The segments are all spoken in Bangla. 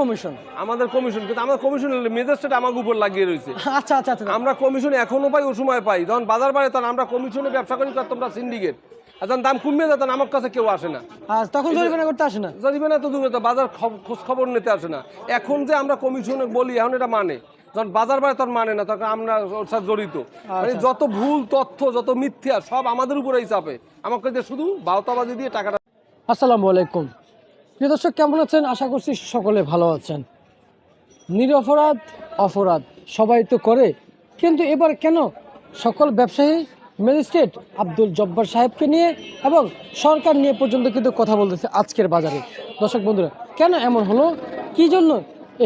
কমিশন। আমাদের কমিশন কিন্তু আমাদের কমিশন মেজাজটা আমাকে উপর লাগিয়ে রয়েছে। আচ্ছা আচ্ছা আচ্ছা। আমরা কমিশন এখনও পাই ও সময় পাই। যখন বাজার বাড়ে তখন আমরা কমিশনে ব্যবসা করি তোমরা সিন্ডিকেট যখন দাম কমে যায় তখন আমার কাছে কেউ আসে না। আর তখন জরিমানা করতে আসে না? জরিমানা তো দূরে বাজার খোঁজ খবর নিতে আসে না। এখন যে আমরা কমিশনে বলি এখন এটা মানে। যখন বাজার বাড়ে তখন মানে না তখন আমরা ওর সাথে জড়িত। মানে যত ভুল তথ্য যত মিথ্যা সব আমাদের উপরেই চাপে। আমাকে শুধু বাউতাবাজি দিয়ে টাকাটা আসসালামু আলাইকুম। প্রিয় দর্শক, কেমন আছেন? আশা করছি সকলে ভালো আছেন। নিরপরাধ, অপরাধ, সবাই তো করে। কিন্তু এবার কেন সকল ব্যবসায়ী, ম্যাজিস্ট্রেট আব্দুল জব্বার সাহেবকে নিয়ে এবং সরকার নিয়ে পর্যন্ত কিন্তু কথা বলতেছে আজকের বাজারে? দর্শক বন্ধুরা, কেন এমন হলো? কি জন্য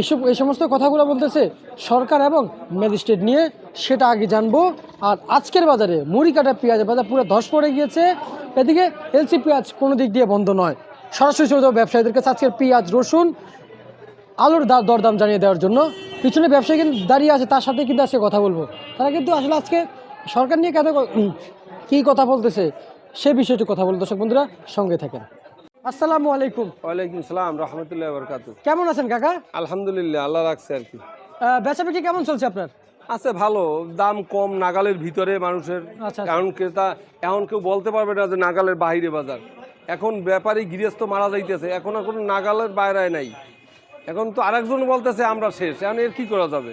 এসব, এই সমস্ত কথাগুলো বলতেছে সরকার এবং ম্যাজিস্ট্রেট নিয়ে? সেটা আগে জানব। আর আজকের বাজারে মুড়ি কাটা পেঁয়াজ বাজার পুরো ধস পড়ে গিয়েছে। এদিকে এলসি পেঁয়াজ কোনো দিক দিয়ে বন্ধ নয়। সরাসরি চলে যাব ব্যবসায়ীদের কাছে আজকের পেঁয়াজ রসুন আলুর দা- দরদাম জানিয়ে দেওয়ার জন্য। পিছনে ব্যবসায়ী কিন্তু দাঁড়িয়ে আছে তার সাথে কিন্তু আজকে কথা বলব। তারা কিন্তু আসলে আজকে সরকার নিয়ে কেন কি কথা বলতেছে সে বিষয়টি কথা বলব দর্শক বন্ধুরা সঙ্গে থাকেন। আসসালামু আলাইকুম। ওয়ালাইকুম সালাম রহমতুল্লাহ বরকাত কেমন আছেন কাকা? আলহামদুলিল্লাহ আল্লাহ রাখছে আর কি। বেচা বিক্রি কেমন চলছে আপনার? আছে ভালো দাম কম নাগালের ভিতরে মানুষের। আচ্ছা, আচ্ছা। এখন ক্রেতা এখন কেউ বলতে পারবে না যে নাগালের বাইরে বাজার। এখন ব্যাপারী গৃহস্থ মারা যাইতেছে এখন আর কোনো নাগালের বাইরে নাই। এখন তো আরেকজন বলতেছে আমরা শেষ। এখন এর কি করা যাবে?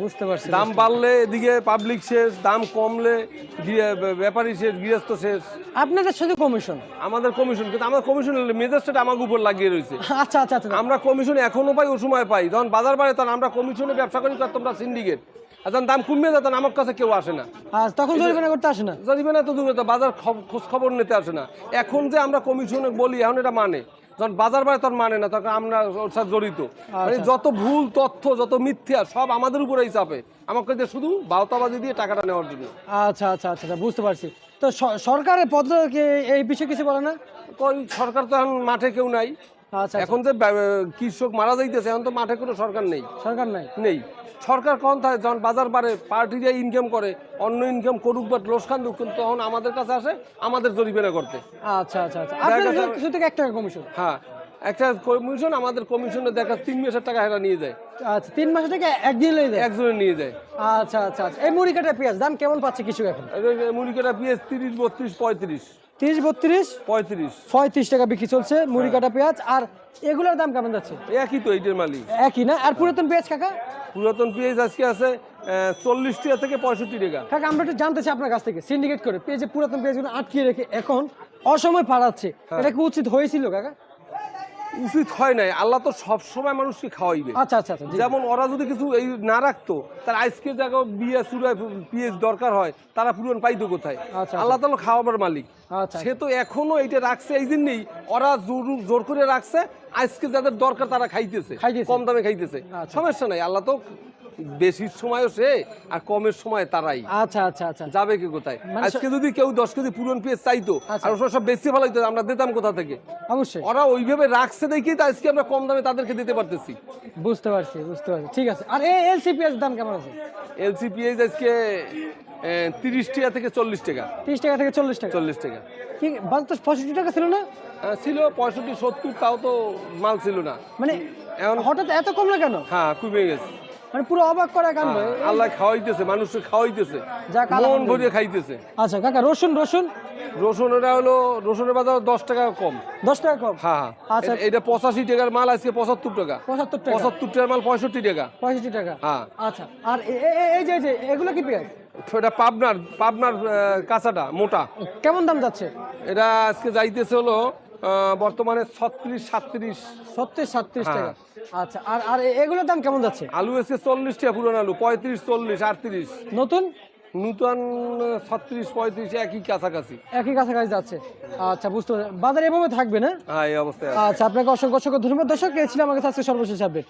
বুঝতে পারছি দাম বাড়লে এদিকে পাবলিক শেষ দাম কমলে ব্যাপারী শেষ গৃহস্থ শেষ। আপনাদের শুধু কমিশন আমাদের কমিশন কিন্তু আমাদের কমিশন মেজাজটা আমাকে উপর লাগিয়ে রয়েছে। আচ্ছা আচ্ছা আচ্ছা। আমরা কমিশন এখনও পাই ও সময় পাই। যখন বাজার বাড়ে তখন আমরা কমিশনে ব্যবসা করি তোমরা সিন্ডিকেট যখন দাম কমে যায় আমার কাছে কেউ আসে না। আর তখন জরিমানা করতে আসে না? জরিমানা তো দূরে তো বাজার খোঁজ খবর নিতে আসে না। এখন যে আমরা কমিশনে বলি এখন এটা মানে। যখন বাজার বাড়ে তখন মানে না তখন আমরা ওর সাথে জড়িত। মানে যত ভুল তথ্য যত মিথ্যা সব আমাদের উপরেই চাপে। আমাকে যে শুধু বাউতাবাজি দিয়ে টাকাটা নেওয়ার জন্য। আচ্ছা আচ্ছা আচ্ছা আচ্ছা, বুঝতে পারছি। তো সরকারের পদ্ধতি এই বিষয়ে কিছু বলে না? কই সরকার তো এখন মাঠে কেউ নাই। আচ্ছা আচ্ছা, এখন যে কৃষক মারা যাইতেছে এখন তো মাঠে কোনো সরকার নেই। সরকার নাই? নেই। সরকার কোন থাকে যখন বাজার বাড়ে পার্টিরা ইনকাম করে অন্য ইনকাম করুক বা লোসখান দুক কিন্তু তখন আমাদের কাছে আসে আমাদের জরিমানা করতে। আচ্ছা আচ্ছা আচ্ছা। থেকে এক টাকা কমিশন হ্যাঁ একটা কমিশন আমাদের কমিশনে দেখা তিন মাসের টাকা হেরা নিয়ে যায়। আচ্ছা তিন মাস থেকে একদিন লই দেয় একজনে নিয়ে যায়। আচ্ছা আচ্ছা আচ্ছা। এই মুড়ি কাটা পেঁয়াজ দাম কেমন পাচ্ছে কিছু এখন? মুড়িকাটা পিএস তিরিশ বত্রিশ পঁয়ত্রিশ। তিরিশ বত্রিশ? পঁয়ত্রিশ। পঁয়ত্রিশ টাকা বিক্রি চলছে মুড়ি কাটা পেঁয়াজ। আর এগুলোর দাম কেমন যাচ্ছে? একই তো এইটার মালিক। একই না? আর পুরাতন পেঁয়াজ কাকা? পুরাতন পেঁয়াজ আজকে আছে চল্লিশ টাকা থেকে পঁয়ষট্টি টাকা। কাকা আমরা একটু জানতে চাই আপনার কাছ থেকে। সিন্ডিকেট করে পেঁয়াজে পুরাতন পেঁয়াজগুলো আটকিয়ে রেখে এখন অসময় পাড়াচ্ছে এটা কি উচিত হয়েছিল কাকা? উচিত হয় নাই আল্লাহ তো সব সময় মানুষকে খাওয়াইবে আচ্ছা আচ্ছা আচ্ছা যেমন ওরা যদি কিছু এই না রাখতো তার আজকে জায়গা বিয়ে চুড়ায় পিএস দরকার হয় তারা পুরন পাইতো কোথায় আচ্ছা। আল্লাহ তালা খাওয়াবার মালিক আচ্ছা সে তো এখনও এইটা রাখছে এই জন্যই ওরা জোর জোর করে রাখছে আজকে যাদের দরকার তারা খাইতেছে। কম দামে খাইতেছে আচ্ছা। সমস্যা নাই আল্লাহ তো বেশির সময়ও সে আর কমের সময় তারাই। আচ্ছা আচ্ছা আচ্ছা। যাবে কি কোথায়? মানে আজকে যদি কেউ দশ কেজি পুরন চাইতো আচ্ছা। আর ওসব সব বেশি ভালো হইতো আমরা দিতাম কোথা থেকে? অবশ্যই। ওরা ওইভাবে রাখছে দেখি তো আজকে আমরা কম দামে তাদেরকে দিতে পারতেছি। বুঝতে পারছি বুঝতে পারছি। ঠিক আছে। আর এই এলসি পেঁয়াজ দাম কেমন আছে? আজকে তিরিশ টাকা থেকে চল্লিশ টাকা। তিরিশ টাকা থেকে চল্লিশ টাকা। চল্লিশ টাকা। কি বাজার তো পঁয়ষট্টি টাকা ছিল না? ছিল পঁয়ষট্টি সত্তর তাও তো মাল ছিল না। মানে এখন হঠাৎ এত কমলো কেন? হ্যাঁ কমে গেছে। মানে পুরো অবাক করা কাণ্ড হ্যাঁ, আল্লাহ খাওয়াইতেছে মানুষকে খাওয়াইতেছে। মন। ভরিয়ে খাইতেছে। আচ্ছা কাকা রসুন রসুন? রসুনেরা হলো রসুনের বাজার দশ টাকা কম। দশ টাকা কম? হ্যাঁ আচ্ছা। হ্যাঁ এটা পঁচাশি টাকার মাল আজকে পঁচাত্তর টাকা। পঁচাত্তর টাকা। পঁচাত্তর টাকার মাল পঁয়ষট্টি টাকা। পঁয়ষট্টি টাকা? হ্যাঁ। আচ্ছা আর এই যে এই যে এগুলো কি পেঁয়াজ? এটা পাবনার পাবনার কাঁচাটা মোটা। কেমন দাম যাচ্ছে? এটা আজকে যাইতেছে হলো বর্তমানে ছত্রিশ সাতত্রিশ। ছত্রিশ সাতত্রিশ হ্যাঁ। টাকা। আচ্ছা আর আর এগুলোর দাম কেমন যাচ্ছে? আলু এসে চল্লিশ টাকা পুরনো আলু পঁয়ত্রিশ চল্লিশ আটত্রিশ। নতুন? নতুন ছত্রিশ পঁয়ত্রিশ একই কাছাকাছি। একই কাছাকাছি যাচ্ছে। আচ্ছা বুঝতে পারছি বাজার এভাবে থাকবে না? হ্যাঁ এই অবস্থায় আচ্ছা আপনাকে অসংখ্য অসংখ্য ধন্যবাদ। দর্শক ছিল আমার কাছে আজকে সর্বশেষ আপডেট।